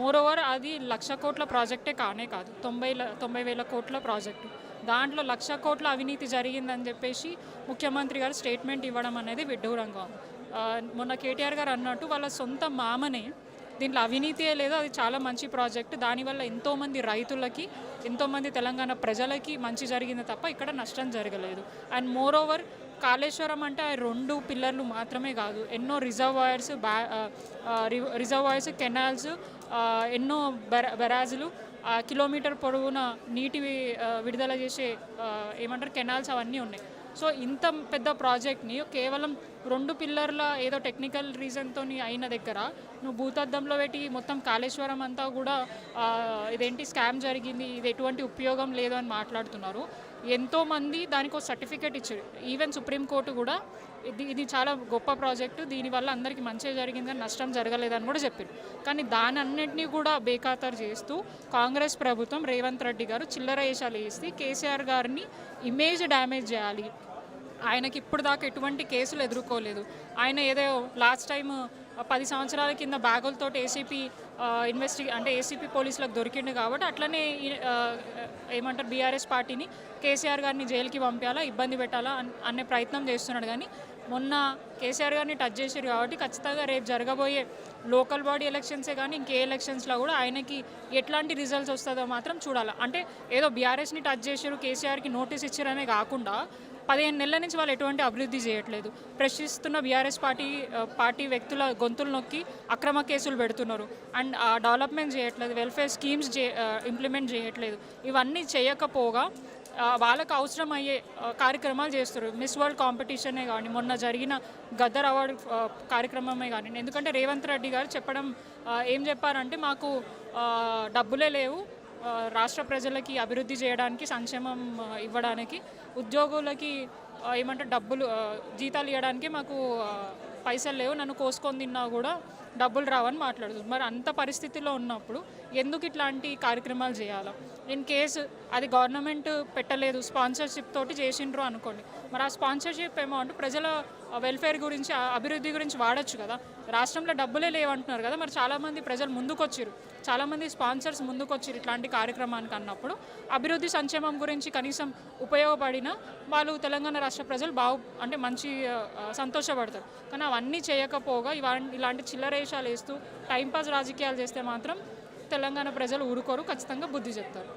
Moreover అది లక్ష కోట్ల ప్రాజెక్టే కానే కాదు. తొంభై తొంభై వేల కోట్ల ప్రాజెక్టు. దాంట్లో లక్ష కోట్ల అవినీతి జరిగిందని చెప్పేసి ముఖ్యమంత్రి గారు స్టేట్మెంట్ ఇవ్వడం అనేది విడ్డూరంగా. ఉంది మొన్న కేటీఆర్ గారు అన్నట్టు వాళ్ళ సొంత మామనే దీంట్లో అవినీతియే లేదు అది చాలా మంచి ప్రాజెక్ట్. దానివల్ల ఎంతోమంది రైతులకి ఎంతోమంది తెలంగాణ ప్రజలకి మంచి జరిగింది తప్ప ఇక్కడ నష్టం జరగలేదు. అండ్ మోర్ ఓవర్ కాళేశ్వరం అంటే ఆ రెండు పిల్లర్లు మాత్రమే కాదు ఎన్నో రిజర్వాయర్స్ బ్యా రిజర్వాయర్స్ కెనాల్స్ ఎన్నో బెరాజులు ఆ కిలోమీటర్ పొడవున నీటి విడుదల చేసే ఏమంటారు కెనాల్స్ అవన్నీ ఉన్నాయి. సో ఇంత పెద్ద ప్రాజెక్ట్ని కేవలం రెండు పిల్లర్ల ఏదో టెక్నికల్ రీజన్తో అయిన దగ్గర నువ్వు భూతద్దంలో పెట్టి మొత్తం కాళేశ్వరం అంతా కూడా ఇదేంటి స్కామ్ జరిగింది ఇది ఎటువంటి ఉపయోగం లేదు అని మాట్లాడుతున్నారు. ఎంతోమంది దానికి ఒక సర్టిఫికేట్ ఇచ్చారు. ఈవెన్ సుప్రీంకోర్టు కూడా ఇది ఇది చాలా గొప్ప ప్రాజెక్టు. దీనివల్ల అందరికీ మంచిగా జరిగింది నష్టం జరగలేదని కూడా చెప్పారు. కానీ దాని అన్నింటినీ కూడా బేఖాతరు చేస్తూ కాంగ్రెస్ ప్రభుత్వం రేవంత్ రెడ్డి గారు చిల్లర వేషాలు వేసి కేసీఆర్ గారిని ఇమేజ్ డ్యామేజ్ చేయాలి. ఆయనకి ఇప్పుడు దాకా ఎటువంటి కేసులు ఎదుర్కోలేదు. ఆయన ఏదో లాస్ట్ టైం పది సంవత్సరాల కింద బ్యాగులతో ఏసీపీ ఇన్వెస్టి అంటే ఏసీపీ పోలీసులకు దొరికిండు కాబట్టి అట్లనే ఏమంటారు బీఆర్ఎస్ పార్టీని కేసీఆర్ గారిని జైలుకి పంపేయాలా ఇబ్బంది పెట్టాలా అనే ప్రయత్నం చేస్తున్నాడు. కానీ మొన్న కేసీఆర్ గారిని టచ్ చేశారు కాబట్టి ఖచ్చితంగా రేపు జరగబోయే లోకల్ బాడీ ఎలక్షన్సే కానీ ఇంకే ఎలక్షన్స్లో కూడా ఆయనకి ఎట్లాంటి రిజల్ట్స్ వస్తుందో మాత్రం చూడాలి. అంటే ఏదో బీఆర్ఎస్ని టచ్ చేశారు కేసీఆర్కి నోటీస్ ఇచ్చారనే కాకుండా పదిహేను నెలల నుంచి వాళ్ళు ఎటువంటి అభివృద్ధి చేయట్లేదు. ప్రశ్నిస్తున్న బీఆర్ఎస్ పార్టీ పార్టీ వ్యక్తుల గొంతులు నొక్కి అక్రమ కేసులు పెడుతున్నారు. అండ్ ఆ డెవలప్మెంట్ చేయట్లేదు వెల్ఫేర్ స్కీమ్స్ ఇంప్లిమెంట్ చేయట్లేదు. ఇవన్నీ చేయకపోగా వాళ్ళకు అవసరమయ్యే కార్యక్రమాలు చేస్తారు. మిస్ వరల్డ్ కాంపిటీషనే కానీ మొన్న జరిగిన గద్దర్ అవార్డు కార్యక్రమమే కానీ ఎందుకంటే రేవంత్ రెడ్డి గారు చెప్పడం ఏం చెప్పారంటే మాకు డబ్బులే లేవు. రాష్ట్ర ప్రజలకి అభివృద్ధి చేయడానికి సంక్షేమం ఇవ్వడానికి ఉద్యోగులకి ఏమంటే ఏమంటారు డబ్బులు జీతాలు ఇవ్వడానికి మాకు పైసలు లేవు నన్ను కోసుకొని తిన్నా కూడా డబ్బులు రావని మాట్లాడుతుంది. మరి అంత పరిస్థితిలో ఉన్నప్పుడు ఎందుకు ఇట్లాంటి కార్యక్రమాలు చేయాలా? ఇన్ కేసు అది గవర్నమెంట్ పెట్టలేదు స్పాన్సర్షిప్ తోటి చేసిండ్రు అనుకోండి. మరి ఆ స్పాన్సర్షిప్ అమౌంట్ ప్రజల వెల్ఫేర్ గురించి ఆ అభివృద్ధి గురించి వాడచ్చు కదా. రాష్ట్రంలో డబ్బులే లేవంటున్నారు కదా. మరి చాలామంది ప్రజలు ముందుకొచ్చారు చాలామంది స్పాన్సర్స్ ముందుకొచ్చారు ఇట్లాంటి కార్యక్రమానికి అన్నప్పుడు. అభివృద్ధి సంక్షేమం గురించి కనీసం ఉపయోగపడిన వాళ్ళు తెలంగాణ రాష్ట్ర ప్రజలు బాగు అంటే మంచి సంతోషపడతారు. కానీ అవన్నీ చేయకపోగా ఇవా ఇలాంటి చిల్లరేషాలు వేస్తూ టైంపాస్ రాజకీయాలు చేస్తే మాత్రం తెలంగాణ ప్రజలు ఊరుకోరు ఖచ్చితంగా బుద్ధి చెప్తారు.